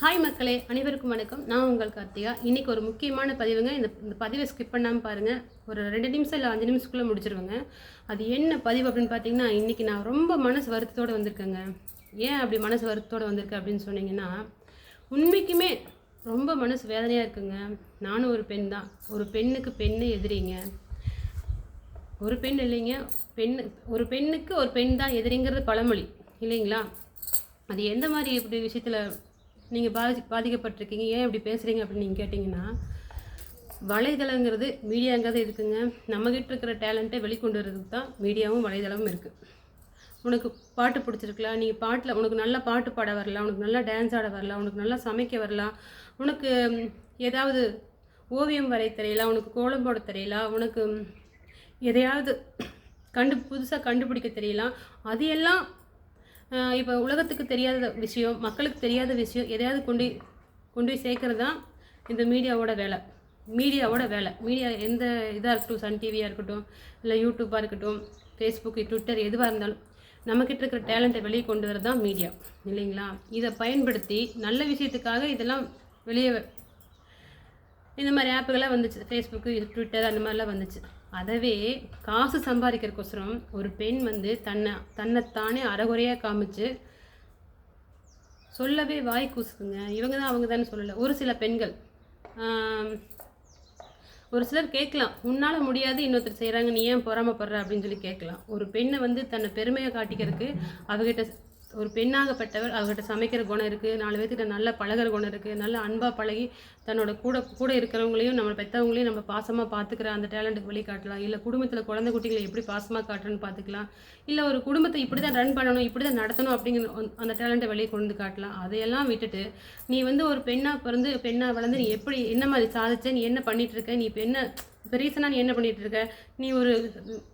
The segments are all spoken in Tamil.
ஹாய் மக்களே அனைவருக்கும் வணக்கம். நான் உங்கள் கார்த்திகா. இன்றைக்கி ஒரு முக்கியமான பதிவுங்க. இந்த இந்த பதிவை ஸ்கிப் பண்ணாமல் பாருங்கள் ஒரு ரெண்டு நிமிஷம் இல்லை அஞ்சு நிமிஷத்துக்குள்ளே முடிச்சிருவேங்க. அது என்ன பதிவு அப்படின்னு பார்த்தீங்கன்னா இன்றைக்கி நான் ரொம்ப மனசு வருத்தத்தோடு வந்திருக்கேங்க. ஏன் அப்படி மனசு வருத்தத்தோடு வந்திருக்கேன் அப்படின்னு சொன்னீங்கன்னா உண்மைக்குமே ரொம்ப மனசு வேதனையாக இருக்குங்க. நானும் ஒரு பெண் தான். ஒரு பெண்ணுக்கு பெண்ணு எதிரிங்க. ஒரு பெண் இல்லைங்க. பெண் ஒரு பெண்ணுக்கு ஒரு பெண் தான் எதிரிங்கிறது பழமொழி. இல்லைங்களா? அது எந்த மாதிரி இப்படி விஷயத்தில் நீங்கள் பாதி பாதிக்கப்பட்டிருக்கீங்க. ஏன் இப்படி பேசுகிறீங்க அப்படின்னு நீங்கள் கேட்டிங்கன்னா வலைதளங்கிறது மீடியாங்கிறது இருக்குங்க நம்மகிட்ட இருக்கிற டேலண்ட்டை வெளிக்கொண்டு வரதுக்கு தான் மீடியாவும் வலைதளமும் இருக்குது உனக்கு பாட்டு பிடிச்சிருக்கலாம். நீங்கள் பாட்டில் உனக்கு நல்லா பாட்டு பாட வரலாம். உனக்கு நல்லா டான்ஸ் ஆட வரலாம். உனக்கு நல்லா சமைக்க வரலாம். உனக்கு ஏதாவது ஓவியம் வரைய தெரியலாம் உனக்கு கோலம் போட தெரியலாம் உனக்கு எதையாவது கண்டு புதுசாக கண்டுபிடிக்க தெரியலாம் அது எல்லாம் இப்போ உலகத்துக்கு தெரியாத விஷயம் மக்களுக்கு தெரியாத விஷயம் எதையாவது கொண்டு கொண்டு போய் சேர்க்கறது தான் இந்த மீடியாவோட வேலை. மீடியாவோட வேலை. மீடியா எந்த இதாக இருக்கட்டும் சன் டிவியாக இருக்கட்டும் இல்லை யூடியூப்பாக இருக்கட்டும் ஃபேஸ்புக்கு ட்விட்டர் எதுவாக இருந்தாலும் நம்மக்கிட்ட இருக்கிற டேலண்ட்டை வெளியே கொண்டு வரது தான் மீடியா. இல்லைங்களா? இதை பயன்படுத்தி நல்ல விஷயத்துக்காக இதெல்லாம் வெளியே இந்த மாதிரி ஆப்புகள்லாம் வந்துச்சு. ஃபேஸ்புக்கு ட்விட்டர் அந்த மாதிரிலாம் வந்துச்சு. அதவே காசு சம்பாதிக்கிறதுக்கோசரம் ஒரு பெண் வந்து தன்னை தன்னைத்தானே அறகுறையாக காமிச்சு சொல்லவே வாய் கூசுதுங்க. இவங்க தான் அவங்க தானே சொல்லலை. ஒரு சில பெண்கள் ஒரு சிலர் கேட்கலாம். உன்னால் முடியாது இன்னொருத்தர் செய்கிறாங்க நீ ஏன் பொறாமப்படுற அப்படின்னு சொல்லி கேட்கலாம். ஒரு பெண்ணை வந்து தன்னை பெருமையை காட்டிக்கிறதுக்கு அவகிட்ட ஒரு பெண்ணாகப்பட்டவர் அவர்கிட்ட சமைக்கிற குணம் இருக்குது நாலு பேர்த்துக்கிட்ட நல்ல பழகுற குணம் இருக்குது நல்ல அன்பாக பழகி தன்னோட கூட கூட இருக்கிறவங்களையும் நம்ம பெற்றவங்களையும் நம்ம பாசமாக பார்த்துக்கிற அந்த டேலண்ட்டுக்கு வழி காட்டலாம் இல்லை குடும்பத்தில் குழந்தை குட்டிகளை எப்படி பாசமாக காட்டுறேன்னு பார்த்துக்கலாம் இல்லை ஒரு குடும்பத்தை இப்படி தான் ரன் பண்ணணும் இப்படி தான் நடத்தணும் அப்படிங்கிற அந்த- டேலண்ட்டை வெளியே கொண்டு காட்டலாம். அதையெல்லாம் விட்டுட்டு நீ வந்து ஒரு பெண்ணாக பிறந்து பெண்ணாக வளர்ந்து நீ எப்படி என்ன மாதிரி சாதிச்ச நீ என்ன பண்ணிகிட்டு இருக்க நீ இப்போ என்ன இப்போ ரீசனாக நீ என்ன பண்ணிகிட்டு இருக்க நீ ஒரு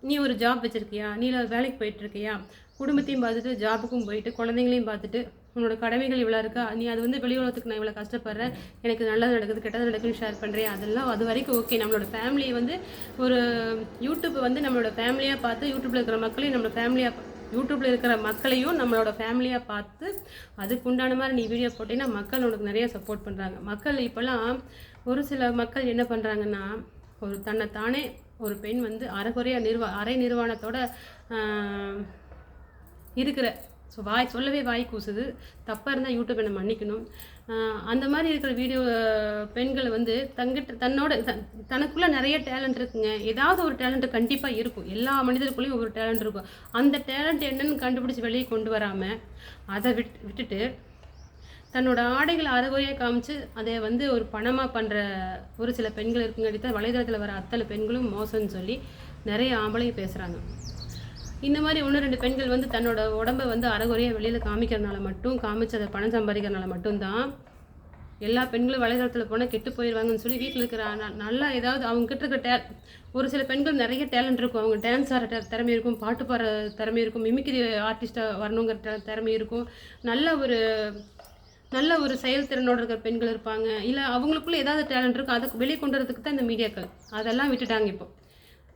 நீ ஒரு ஜாப் வச்சுருக்கியா நீ வேலைக்கு போயிட்டுருக்கியா குடும்பத்தையும் பார்த்துட்டு ஜாபுக்கும் போயிட்டு குழந்தைங்களையும் பார்த்துட்டு உன்னோட கடமைகள் இவ்வளோ இருக்கா? நீ அது வந்து வெளி உலகத்துக்கு நான் இவ்வளோ கஷ்டப்படுறேன் எனக்கு நல்லது நடக்குது கெட்டது நடக்குதுன்னு ஷேர் பண்ணுறேன் அதெல்லாம் அது வரைக்கும் ஓகே நம்மளோட ஃபேமிலியை வந்து ஒரு யூடியூப் வந்து நம்மளோட ஃபேமிலியாக பார்த்து யூடியூப்பில் இருக்கிற மக்களையும் நம்மளோட ஃபேமிலியாக யூடியூப்பில் இருக்கிற மக்களையும் நம்மளோட ஃபேமிலியாக பார்த்து அதுக்கு உண்டான மாதிரி நீ வீடியோ போட்டீங்கன்னா மக்கள் உனக்கு நிறைய சப்போர்ட் பண்ணுறாங்க மக்கள் இப்போல்லாம் ஒரு சில மக்கள் என்ன பண்ணுறாங்கன்னா ஒரு தன்னைத்தானே ஒரு பெண் வந்து அரைகுறையாக நிர்வா அரை நிர்வாணத்தோட இருக்கிற. ஸோ வாய் சொல்லவே வாய் கூசுது. தப்பாக இருந்தால் யூடியூப் என்னை மன்னிக்கணும். அந்த மாதிரி இருக்கிற வீடியோ பெண்கள் வந்து தங்கிட்ட தன்னோட த- நிறைய டேலண்ட் இருக்குங்க. ஏதாவது ஒரு டேலண்ட் கண்டிப்பாக இருக்கும். எல்லா மனிதருக்குள்ளேயும் ஒரு டேலண்ட் இருக்கும். அந்த டேலண்ட் என்னன்னு கண்டுபிடிச்சி வெளியே கொண்டு வராமல் அதை விட் விட்டுட்டு தன்னோட ஆடைகளை அறகுறையாக காமிச்சு அதை வந்து ஒரு பணமாக பண்ணுற ஒரு சில பெண்கள் இருக்குங்காட்டி தான் வலைதளத்தில் வர அத்தனை பெண்களும் மோசம்னு சொல்லி நிறைய ஆம்பளையும் பேசுகிறாங்க இந்த மாதிரி ஒன்று ரெண்டு பெண்கள் வந்து தன்னோட உடம்பை வந்து அறகுறையாக வெளியில் காமிக்கிறதுனால மட்டும் காமிச்சு அதை பணம் சம்பாதிக்கிறதுனால மட்டும்தான் எல்லா பெண்களும் வலைதளத்தில் போனால் கெட்டு போயிடுவாங்கன்னு சொல்லி வீட்டில் இருக்கிற நல்லா ஏதாவது அவங்க கிட்ட இருக்க டே ஒரு சில பெண்கள் நிறைய டேலண்ட் இருக்கும். அவங்க டான்ஸ் ஆடுற திறமை இருக்கும் பாட்டு பாடுற திறமை இருக்கும் மிமிக்ரி ஆர்டிஸ்ட்டாக வரணுங்கிற திறமை இருக்கும். நல்ல ஒரு நல்ல ஒரு செயல்திறனோடு இருக்கிற பெண்கள் இருப்பாங்க. இல்லை அவங்களுக்குள்ள ஏதாவது டேலண்ட் இருக்கும் அதை வெளியே கொண்டு வரதுக்கு தான் இந்த மீடியாக்கள். அதெல்லாம் விட்டுட்டாங்க இப்போ.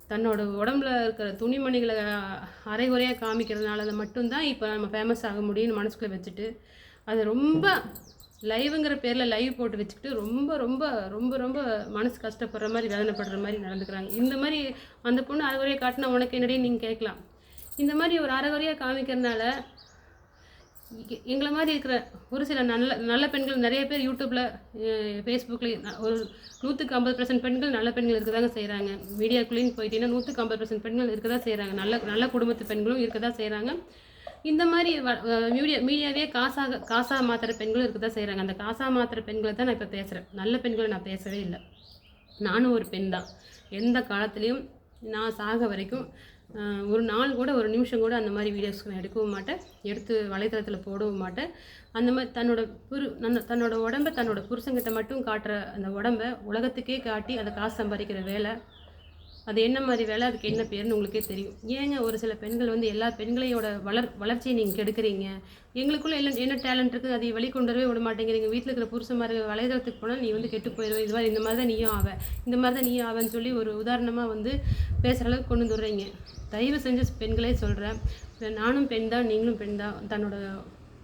தன்னோட உடம்புல இருக்கிற துணிமணிகளை அரைகுறையாக காமிக்கிறதுனால அதை மட்டும்தான் இப்போ நம்ம ஃபேமஸ் ஆக முடியும்னு மனசுக்குள்ளே வச்சுட்டு அதை ரொம்ப லைவுங்கிற பேரில் லைவ் போட்டு வச்சுக்கிட்டு ரொம்ப ரொம்ப ரொம்ப ரொம்ப மனசு கஷ்டப்படுற மாதிரி வேதனைப்படுற மாதிரி நடந்துக்கிறாங்க. இந்த மாதிரி அந்த பொண்ணு அரைகுறையாக காட்டினா உனக்கு என்னடி நீங்கள் கேட்கலாம். இந்த மாதிரி ஒரு அரைகுறையாக காமிக்கிறதுனால எங்களை மாதிரி இருக்கிற ஒரு சில நல்ல நல்ல பெண்கள் நிறைய பேர் யூடியூப்பில் ஃபேஸ்புக்லேயும் ஒரு நூற்றுக்கு ஐம்பது பர்சன்ட் பெண்கள் நல்ல பெண்கள் இருக்க தாங்க செய்கிறாங்க மீடியாக்குள்ளேயும் போயிட்டீங்கன்னா நூற்றுக்கு ஐம்பது பர்சன்ட் பெண்கள் இருக்க தான் செய்கிறாங்க நல்ல நல்ல குடும்பத்து பெண்களும் இருக்க தான் செய்கிறாங்க இந்த மாதிரி வ- மீடியா மீடியாவே காசாக காசாக மாத்திர பெண்களும் இருக்க தான் செய்கிறாங்க அந்த காசாக மாத்திர பெண்களை தான் நான் இப்போ பேசுகிறேன் நல்ல பெண்களை நான் பேசவே இல்லை. நானும் ஒரு பெண் தான். எந்த காலத்துலேயும் நான் சாக வரைக்கும் ஒரு நாள் கூட ஒரு நிமிஷம் கூட அந்த மாதிரி வீடியோஸ் நான் எடுக்கவும் மாட்டேன். எடுத்து வலைத்தளத்தில் போடவும் மாட்டேன். அந்த மாதிரி தன்னோட புரு நன் தன்னோட உடம்ப தன்னோட புருஷங்கிட்ட மட்டும் காட்டுற அந்த உடம்ப உலகத்துக்கே காட்டி அதை காசு சம்பாதிக்கிற வேலை அது என்ன மாதிரி வேலை அதுக்கு என்ன பேருன்னு உங்களுக்கே தெரியும். ஏங்க ஒரு சில பெண்கள் வந்து எல்லா பெண்களையோட வளர் வளர்ச்சியை நீங்கள் கெடுக்குறீங்க? எங்களுக்குள்ளே என்ன என்ன டேலண்ட் இருக்குது அதை வெளிக்கொண்டு வரவே விட மாட்டேங்கிறீங்க. வீட்டில் இருக்கிற புருஷன்மாரு வலைதளத்துக்கு போனால் நீ வந்து கெட்டு போயிடுவ இது மாதிரி இந்த மாதிரி தான் நீயும் ஆவ. இந்த மாதிரி தான் நீயும் ஆவேன்னு சொல்லி ஒரு உதாரணமாக வந்து பேசுகிற அளவுக்கு கொண்டு வந்துடுறீங்க தயவு செஞ்சு பெண்களே சொல்கிறேன் நானும் பெண் தான் நீங்களும் பெண் தான். தன்னோட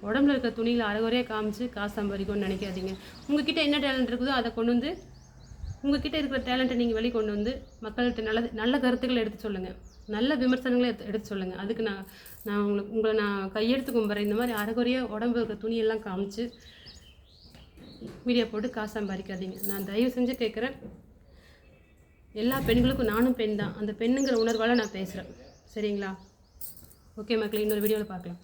உடம்புல இருக்க துணியில் அரைகுறையாக காமிச்சு காசு சம்பாதிக்கும்னு நினைக்காதீங்க. உங்ககிட்ட என்ன டேலண்ட் இருக்குதோ அதை கொண்டு வந்து உங்ககிட்ட இருக்கிற டேலண்ட்டை நீங்கள் வெளிக்கொண்டு வந்து மக்கள்கிட்ட நல்ல நல்ல கருத்துக்களை எடுத்து சொல்லுங்கள் நல்ல விமர்சனங்களை எடுத்து எடுத்து சொல்லுங்கள் அதுக்கு நான் நான் உங்களுக்கு உங்களை நான் கையெடுத்து கும்பிட்றேன் இந்த மாதிரி அரைகுறையாக உடம்பு இருக்க துணியெல்லாம் காமிச்சு வீடியோ போட்டு காசு சம்பாதிக்காதீங்க. நான் தயவு செஞ்சு கேட்குறேன் எல்லா பெண்களுக்கும் நானும் பெண் தான். அந்த பெண்ணுங்கிற உணர்வால் நான் பேசுகிறேன் சரிங்களா? ஓகே மக்கள் இன்னொரு வீடியோவில் பார்க்கலாம்.